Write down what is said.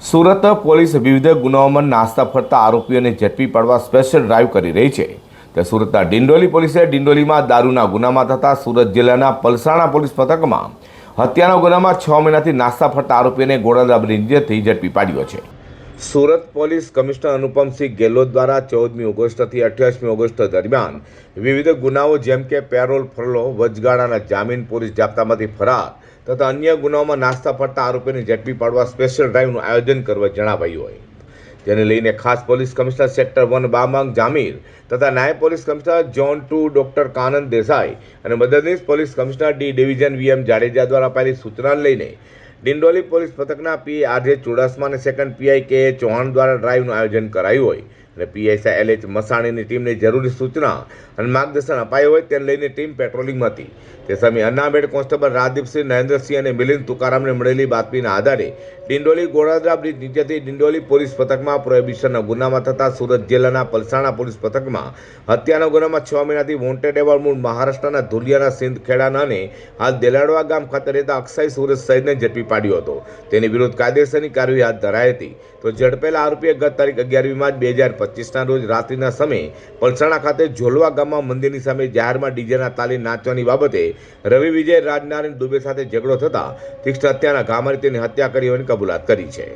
Surat police વિવિધ ગુનાઓમાં નાસ્તા ફરતા આરોપીઓને ઝડપી પાડવા સ્પેશિયલ ડ્રાઈવ કરી રહી છે. તે સુરતના ડિંડોલી પોલીસે ડિંડોલીમાં દારૂના ગુનામાં થતા સુરત જિલ્લાના પલસાણા પોલીસ મથકમાં હત્યાના ગુનામાં છ મહિનાથી નાસ્તા ફરતા આરોપીઓને ગોળાદાબની નીચેથી ઝડપી પાડ્યો છે. સુરત પોલીસ કમિશનર અનુપમસિંહ ગેહલોત દ્વારા ચૌદમી ઓગસ્ટથી અઠ્યાસમી ઓગસ્ટ દરમિયાન વિવિધ ગુનાઓ જેમ કે પેરોલ, ફરલો, વચગાળાના જામીન, પોલીસ જાપ્તામાંથી ફરાર તથા અન્ય ગુનાઓમાં નાસ્તા ફરતા આરોપીને ઝડપી પાડવા સ્પેશિયલ ડ્રાઈવનું આયોજન કરવા જણાવાયું હોય. જેને લઈને ખાસ police commissioner sector one Bamang Jamir તથા નાયબ police commissioner zone two doctor Kanand Desai અને મદદનીશ police commissioner D division VM Jadeja દ્વારા અપાયેલી સૂચનાને લઈને ડિંડોલી પોલીસ પથકના પી આરજે ચુડાસમા અને સેકન્ડ પીઆઈ કે ચૌહાણ દ્વારા ડ્રાઈવનું આયોજન કરાયું હોય. અને પીએસઆઈ એલ એચ મસાણીની ટીમને જરૂરી સૂચના અને માર્ગદર્શન અપાયું હોય તેને લઈને ટીમ પેટ્રોલિંગમાં હતી. તે સમયે અન્નાબેડ કોન્સ્ટેબલ રાજદીપસિંહ, નરેન્દ્રસિંહ અને મિલિંદ તુકારામને મળેલી બાતમીના આધારે ડિંડોલી ગોળાદરા બ્રિજ નીચેથી ડિંડોલી પોલીસ પથકમાં પ્રોહિબિશનના ગુનામાં થતા સુરત જિલ્લાના પલસાણા પોલીસ પથકમાં હત્યાના ગુનામાં છ મહિનાથી વોન્ટેડ એવોર્ડ મૂળ મહારાષ્ટ્રના ધુલિયાના સિંધ ખેડાના અને હાલ દેલાડવા ગામ ખાતે રહેતા અક્ષય સુરત સહિતને ઝડપી પાડ્યો હતો. તેની વિરુદ્ધ કાયદેસરની કાર્યવાહી હાથ ધરાઈ હતી. તો ઝડપેલા આરોપીએ ગત તારીખ અગિયારમીમાં જ બે હજાર પચીસના રોજ રાત્રિના સમયે પલસાણા ખાતે ઝોલવા ગામમાં મંદિરની સામે જાહેરમાં ડીજેના તાલી નાચવાની બાબતે રવિ વિજય રાજનારાયણ દુબે સાથે ઝઘડો થતાં તીક્ષ્ણ હત્યાના ઘામારી તેની હત્યા કરી હોવાની કબૂલાત કરી છે.